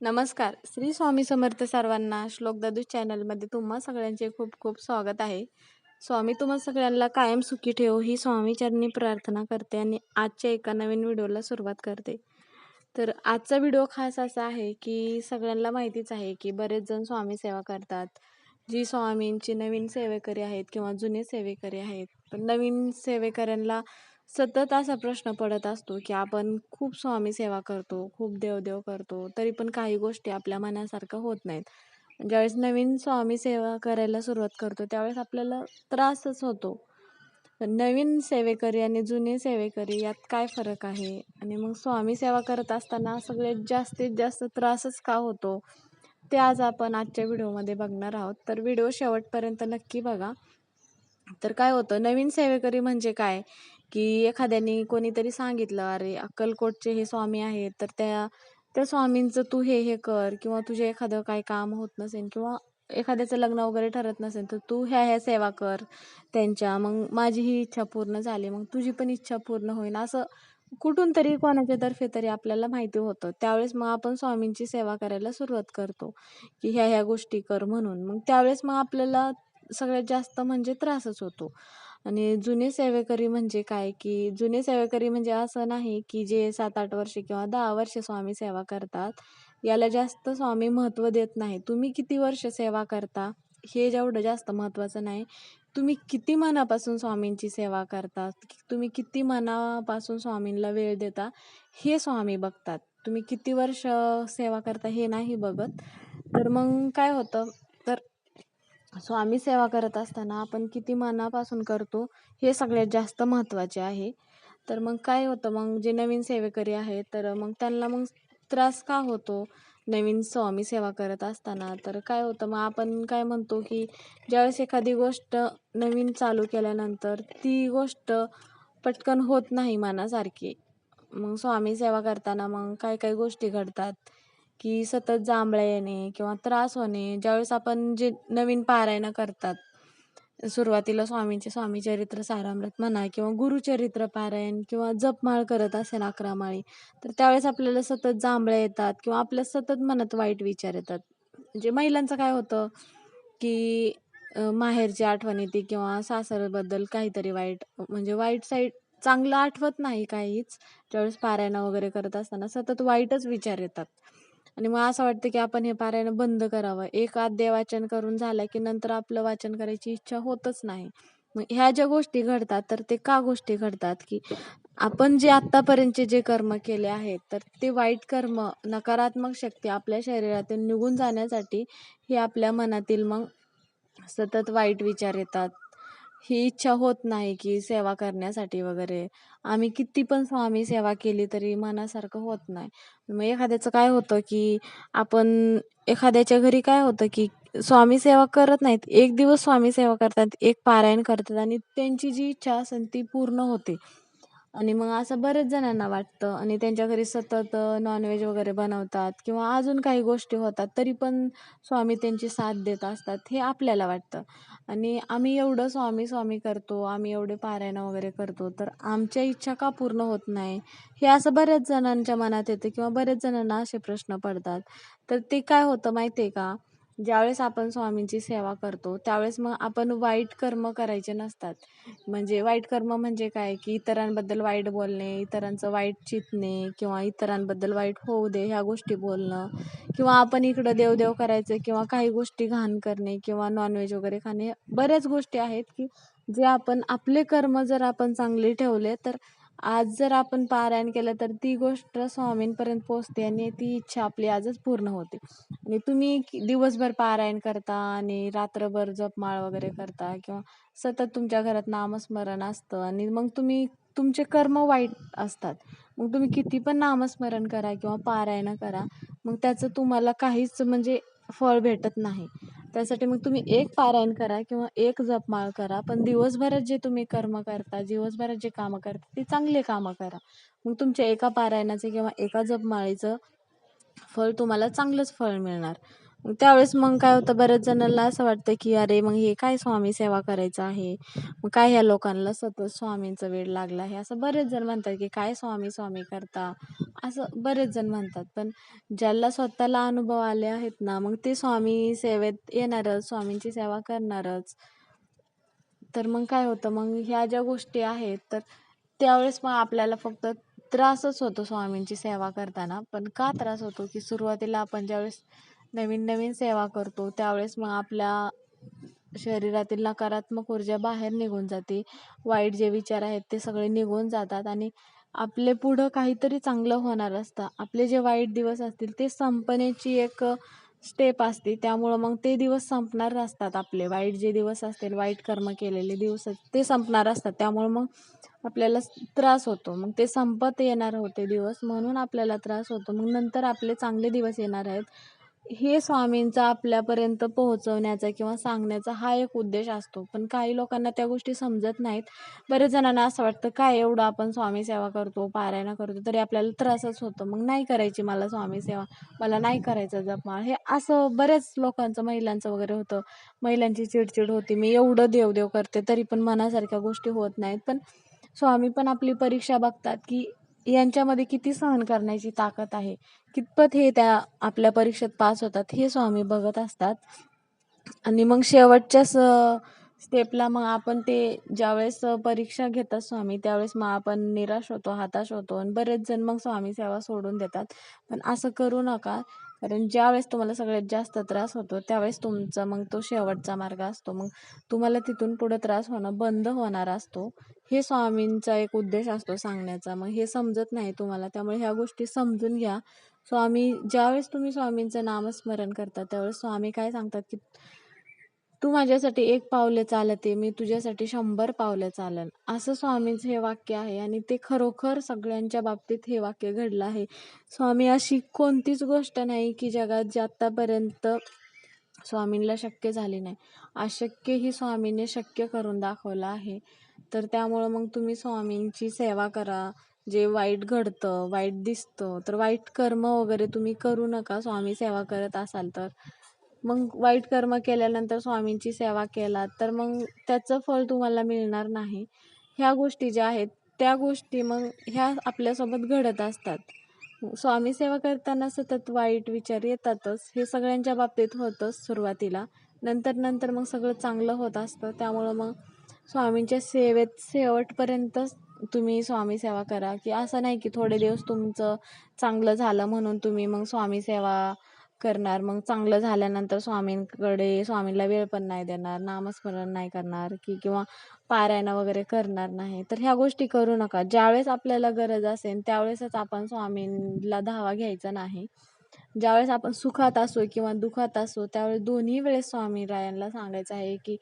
नमस्कार. श्री स्वामी समर्थ सर्वांना श्लोक दादू चॅनलमध्ये तुम्हा सगळ्यांचे खूप खूप स्वागत आहे. स्वामी तुम्हा सगळ्यांना कायम सुखी ठेवो ही स्वामीचरणी प्रार्थना करते आणि आजच्या एका नवीन व्हिडिओला सुरुवात करते. तर आजचा व्हिडिओ खास असा आहे की सगळ्यांना माहितीच आहे की बरेच जण स्वामी सेवा करतात. जी स्वामींची नवीन सेवेकरी आहेत किंवा जुने सेवेकरी आहेत. पण नवीन सेवेकऱ्यांना सतत असा प्रश्न पडत असतो की आपण खूप स्वामी सेवा करतो खूप देवदेव करतो तरी पण काही गोष्टी आपल्या मनासारखं होत नाहीत. ज्यावेळेस नवीन स्वामी सेवा करायला सुरुवात करतो त्यावेळेस आपल्याला त्रासच होतो. पण नवीन सेवेकरी आणि जुने सेवेकरी यात काय फरक आहे? आणि मग स्वामी सेवा करत असताना सगळ्यात जास्तीत जास्त त्रासच का होतो? ते आज आपण आजच्या व्हिडिओमध्ये बघणार आहोत. तर व्हिडिओ शेवटपर्यंत नक्की बघा. तर काय होतं? नवीन सेवेकरी म्हणजे काय? की एखाद्याने कोणीतरी सांगितलं अरे अक्कलकोटचे हे स्वामी आहेत तर त्या त्या स्वामींचं तू हे हे कर किंवा तुझे एखादं काय काम होत नसेल किंवा एखाद्याचं लग्न वगैरे ठरत नसेल तर तू ह्या ह्या सेवा कर त्यांच्या. मग माझी ही इच्छा पूर्ण झाली मग तुझी पण इच्छा पूर्ण होईल असं कुठून तरी कोणाच्या तर्फे तरी आपल्याला माहिती होतं. त्यावेळेस मग आपण स्वामींची सेवा करायला सुरुवात करतो की ह्या ह्या गोष्टी कर म्हणून. मग त्यावेळेस मग आपल्याला सगळ्यात जास्त म्हणजे त्रासच होतो. आणि जुने सेवेकरी म्हणजे काय? की जुने सेवेकरी म्हणजे असं नाही की जे सात आठ वर्षे किंवा दहा वर्ष स्वामी सेवा करतात. याला जास्त स्वामी महत्त्व देत नाही. तुम्ही किती वर्ष सेवा करता? हे जेवढं जास्त महत्त्वाचं नाही. तुम्ही किती मनापासून स्वामींची सेवा करता? तुम्ही किती मनापासून स्वामींना वेळ देता? हे स्वामी बघतात. तुम्ही किती वर्ष सेवा करता हे नाही बघत. तर मग काय होतं? स्वामी सेवा करत असताना आपण किती मनापासून करतो हे सगळ्यात जास्त महत्त्वाचे आहे. तर मग काय होतं मग जे नवीन सेवेकरी आहेत तर मग त्यांना मग त्रास का होतो? नवीन स्वामी सेवा करत असताना तर काय होतं मग आपण काय म्हणतो की ज्यावेळेस एखादी गोष्ट नवीन चालू केल्यानंतर ती गोष्ट पटकन होत नाही मनासारखी. मग स्वामी सेवा करताना मग काय काय गोष्टी घडतात? की सतत जांभळ्या येणे किंवा त्रास होणे ज्यावेळेस आपण जे नवीन पारायणं करतात सुरुवातीला स्वामींचे स्वामी चरित्र सारामृत म्हणा किंवा गुरुचरित्र पारायण किंवा जपमाळ करत असेल अकरा माळी तर त्यावेळेस आपल्याला सतत जांभळ्या येतात किंवा आपल्या सतत मनात वाईट विचार येतात. म्हणजे महिलांचं काय होतं की माहेरची आठवण येते किंवा सासरबद्दल काहीतरी वाईट म्हणजे वाईट साईड चांगलं आठवत नाही काहीच. ज्यावेळेस पारायणं वगैरे करत असताना सतत वाईटच विचार येतात. आणि मग असं वाटतं की आपण हे पारायण बंद करावं. एक अध्याय वाचन करून झालं की नंतर आपलं वाचन करायची इच्छा होतच नाही. मग ह्या ज्या गोष्टी घडतात तर ते का गोष्टी घडतात? की आपण जे आत्तापर्यंतचे जे कर्म केले आहेत तर ते वाईट कर्म नकारात्मक शक्ती आपल्या शरीरातून निघून जाण्यासाठी हे आपल्या मनातील मग सतत वाईट विचार येतात. ही इच्छा होत नाही की सेवा करण्यासाठी वगैरे. आम्ही किती पण स्वामी सेवा केली तरी मनासारखं होत नाही. मग एखाद्याचं काय होतं की आपण एखाद्याच्या घरी काय होतं की स्वामी सेवा करत नाहीत. एक दिवस स्वामी सेवा करतात एक पारायण करतात आणि त्यांची जी इच्छा असेल ती पूर्ण होते. आणि मग असं बरेच जणांना वाटतं आणि त्यांच्या घरी सतत नॉनव्हेज वगैरे बनवतात किंवा अजून काही गोष्टी होतात तरी पण स्वामी त्यांची साथ देत असतात हे आपल्याला वाटतं. आणि आम्ही एवढं स्वामी स्वामी करतो आम्ही एवढे पारायणं वगैरे करतो तर आमच्या इच्छा का पूर्ण होत नाही? हे असं बऱ्याच जणांच्या मनात येतं किंवा बऱ्याच जणांना असे प्रश्न पडतात. तर ते काय होतं माहिती आहे का? ज्यावेळेस आपण स्वामींची सेवा करतो त्यावेळेस मग आपण वाईट कर्म करायचे नसतात. म्हणजे वाईट कर्म म्हणजे काय? की इतरांबद्दल वाईट बोलणे इतरांचं वाईट चितणे किंवा इतरांबद्दल वाईट होऊ दे ह्या गोष्टी बोलणं किंवा आपण इकडं देवदेव करायचं किंवा काही गोष्टी घाण करणे किंवा नॉनव्हेज वगैरे खाणे बऱ्याच गोष्टी आहेत की जे आपण आपले कर्म जर आपण चांगले ठेवले तर आज जर आपण पारायण केलं तर ती गोष्ट स्वामींपर्यंत पोचते आणि ती इच्छा आपली आजच पूर्ण होते. आणि तुम्ही दिवसभर पारायण करता आणि रात्रभर जपमाळ वगैरे करता किंवा सतत तुमच्या घरात नामस्मरण असतं आणि मग तुम्ही तुमचे कर्म वाईट असतात. मग तुम्ही किती पण नामस्मरण करा किंवा पारायण करा मग त्याचं तुम्हाला काहीच म्हणजे फळ भेटत नाही. त्यासाठी मग तुम्ही एक पारायण करा किंवा एक जपमाळ करा. पण दिवसभरात जे तुम्ही कर्म करता दिवसभरात जे कामं करता ते चांगले कामं करा. मग तुमच्या एका पारायणाचे किंवा एका जपमाळीचं फळ तुम्हाला चांगलंच फळ मिळणार. मग त्यावेळेस मग काय होतं बऱ्याच जणांना असं वाटतं की अरे मग हे काय स्वामी सेवा करायचं आहे? मग काय ह्या लोकांना सतत स्वामींचा वेळ लागला आहे? असं बरेच जण म्हणतात की काय स्वामी स्वामी करता? असं बरेच जण म्हणतात. पण ज्याला स्वतःला अनुभव आले आहेत ना मग ते स्वामी सेवेत येणारच स्वामींची सेवा करणारच. तर मग काय होतं मग ह्या ज्या गोष्टी आहेत तर त्यावेळेस मग आपल्याला फक्त त्रासच होतो स्वामींची सेवा करताना. पण का त्रास होतो की सुरुवातीला आपण ज्यावेळेस नवीन नवीन सेवा करतो. त्यावेळेस मग आपल्या शरीरातील नकारात्मक ऊर्जा बाहेर निघून जाते. वाईट जे विचार आहेत ते सगळे निघून जातात आणि आपले पुढं काहीतरी चांगलं होणार असतं. आपले जे वाईट दिवस असतील ते संपण्याची एक स्टेप असते. त्यामुळं मग ते दिवस संपणार असतात आपले. वाईट जे दिवस असतील वाईट कर्म केलेले दिवस ते संपणार असतात. त्यामुळं मग आपल्याला त्रास होतो. मग ते संपत येणार होते दिवस म्हणून आपल्याला त्रास होतो. मग नंतर आपले चांगले दिवस येणार आहेत. हे स्वामींचा आपल्यापर्यंत पोहोचवण्याचा किंवा सांगण्याचा हा एक उद्देश असतो. पण काही लोकांना त्या गोष्टी समजत नाहीत. बरेच जणांना असं वाटतं काय एवढं आपण स्वामी सेवा करतो पारायणा करतो तरी आपल्याला त्रासच होतो. मग नाही करायची मला स्वामी सेवा. मला नाही करायचं जपमाळ. हे असं बऱ्याच लोकांचं महिलांचं वगैरे होतं. महिलांची चिडचिड होती. मी एवढं देवदेव करते तरी पण मनासारख्या गोष्टी होत नाहीत. पण स्वामी पण आपली परीक्षा बघतात की यांच्यामध्ये किती सहन करण्याची ताकद आहे? कितपत हे त्या आपल्या परीक्षेत पास होतात हे स्वामी बघत असतात. आणि मग शेवटच्या स स्टेपला मग आपण ते ज्यावेळेस परीक्षा घेतात स्वामी त्यावेळेस मग आपण निराश होतो हताश होतो आणि बरेच जण मग स्वामी सेवा सोडून देतात. पण असं करू नका कारण ज्यावेळेस तुम्हाला सगळ्यात जास्त त्रास होतो त्यावेळेस तुमचा मग तो शेवटचा मार्ग असतो. मग तुम्हाला तिथून पुढे त्रास होणं बंद होणार असतो. हे स्वामींचा एक उद्देश असतो सांगण्याचा. मग हे समजत नाही तुम्हाला त्यामुळे ह्या गोष्टी समजून घ्या. स्वामी ज्यावेळेस तुम्ही स्वामींचं नामस्मरण करता त्यावेळेस स्वामी काय सांगतात की तू माझ्यासाठी एक पावले चालते मी तुझ्यासाठी शंभर पावले चालन. असं स्वामींचं हे वाक्य आहे आणि ते खरोखर सगळ्यांच्या बाबतीत हे वाक्य घडलं आहे. स्वामी अशी कोणतीच गोष्ट नाही की जगात जी आत्तापर्यंत स्वामींना शक्य झाली नाही. अशक्य ही स्वामीने शक्य करून दाखवलं आहे. तर त्यामुळं मग तुम्ही स्वामींची सेवा करा. जे वाईट घडतं वाईट दिसतं तर वाईट कर्म वगैरे तुम्ही करू नका. स्वामी सेवा करत असाल तर. मग वाईट कर्म केल्यानंतर स्वामींची सेवा केला तर मग त्याचं फळ तुम्हाला मिळणार नाही. ह्या गोष्टी ज्या आहेत त्या गोष्टी मग ह्या आपल्यासोबत घडत असतात. स्वामी सेवा करताना सतत वाईट विचार येतातच हे सगळ्यांच्या बाबतीत होतंच सुरुवातीला. नंतर नंतर मग सगळं चांगलं होत असतं त्यामुळं मग स्वामींच्या सेवेत शेवटपर्यंतच तुम्ही स्वामी सेवा करा. की असं नाही की थोडे दिवस तुमचं चांगलं झालं म्हणून तुम्ही मग स्वामी सेवा करणार. मग चांगलं झाल्यानंतर स्वामींकडे स्वामींना वेळ पण नाही देणार नामस्मरण नाही करणार की किंवा पारायण वगैरे करणार नाही. तर ह्या गोष्टी करू नका. ज्यावेळेस आपल्याला गरज असेल त्यावेळेसच आपण स्वामींना धावा घ्यायचा नाही. ज्यावेळेस आपण सुखात असो किंवा दुखात असो त्यावेळेस दोन्ही वेळेस स्वामी रायांना सांगायचं आहे की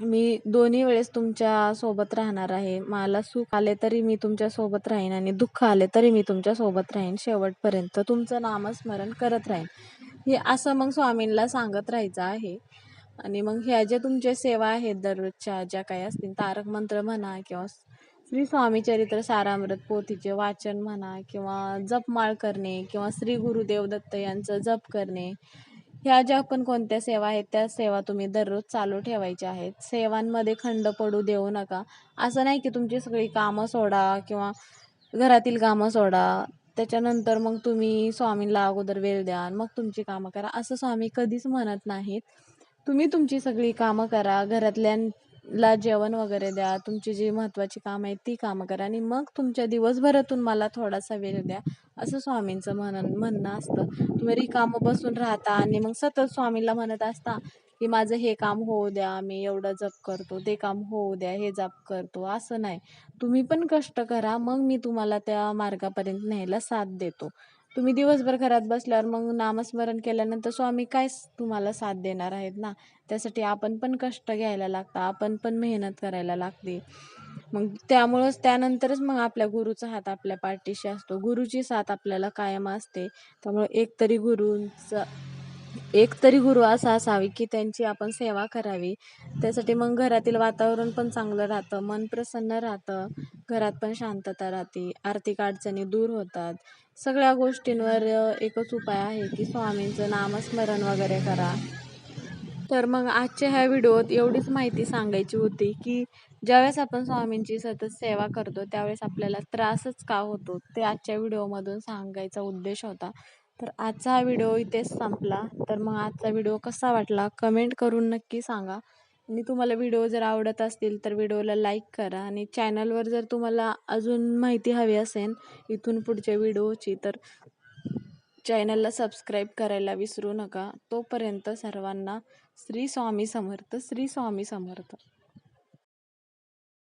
मी दोन्ही वेळेस तुमच्यासोबत राहणार आहे. मला सुख आले तरी मी तुमच्यासोबत राहीन आणि दुःख आले तरी मी तुमच्यासोबत राहीन. शेवटपर्यंत तुमचं नामस्मरण करत राहीन. हे असं मग स्वामींना सांगत राहायचं आहे. आणि मग ह्या ज्या तुमच्या सेवा आहेत दररोजच्या ज्या काही असतील तारक मंत्र म्हणा किंवा श्री स्वामी चरित्र सारामृत पोथीचे वाचन म्हणा किंवा जपमाळ करणे किंवा श्री गुरुदेव दत्त यांचं जप करणे ह्या ज्या पण कोणत्या सेवा आहेत त्या सेवा तुम्ही दररोज चालू ठेवायच्या आहेत. सेवांमध्ये खंड पडू देऊ नका. असं नाही की तुमची सगळी कामं सोडा किंवा घरातील कामं सोडा. त्याच्यानंतर मग तुम्ही स्वामींना अगोदर वेळ द्या. मग तुमची कामं करा. असं स्वामी कधीच म्हणत नाहीत. तुम्ही तुमची सगळी कामं करा. ला जेवण वगैरे द्या तुमची जी महत्त्वाची कामं आहेत ती कामं करा आणि मग तुमच्या दिवसभरातून मला थोडासा वेळ द्या असं स्वामींचं म्हणन म्हणणं असतं. तुम्ही रिकामं बसून राहता आणि मग सतत स्वामीला म्हणत असता की माझं हे काम होऊ द्या मी एवढं जप करतो ते काम होऊ द्या हे जप करतो असं नाही. तुम्ही पण कष्ट करा मग मी तुम्हाला त्या मार्गापर्यंत न्यायला साथ देतो. तुम्ही दिवसभर घरात बसल्यावर मग नामस्मरण केल्यानंतर स्वामी काय तुम्हाला साथ देणार आहेत ना? त्यासाठी आपण पण कष्ट घ्यायला लागतं आपण पण मेहनत करायला लागते. मग त्यामुळंच त्यानंतरच मग आपल्या गुरुचा हात आपल्या पाठीशी असतो. गुरुची साथ आपल्याला कायम असते. त्यामुळे एकतरी गुरुचं एक तरी गुरु असा असावी की त्यांची आपण सेवा करावी. त्यासाठी मग घरातील वातावरण पण चांगलं राहतं मन प्रसन्न राहतं घरात पण शांतता राहते आर्थिक अडचणी दूर होतात. सगळ्या गोष्टींवर एकच उपाय आहे की स्वामींचं नामस्मरण वगैरे करा. तर मग आजच्या ह्या व्हिडिओत एवढीच माहिती सांगायची होती की ज्यावेळेस आपण स्वामींची सतत सेवा करतो त्यावेळेस आपल्याला त्रासच का होतो? ते आजच्या व्हिडिओमधून सांगायचा उद्देश होता. तर आजचा हा व्हिडिओ इथेच संपला. तर मग आजचा व्हिडिओ कसा वाटला कमेंट करून नक्की सांगा. आणि तुम्हाला व्हिडिओ जर आवडत असतील तर व्हिडिओला लाईक करा. आणि चॅनलवर जर तुम्हाला अजून माहिती हवी असेल इथून पुढच्या व्हिडिओची तर चॅनलला सबस्क्राईब करायला विसरू नका. तोपर्यंत सर्वांना श्री स्वामी समर्थ श्री स्वामी समर्थ.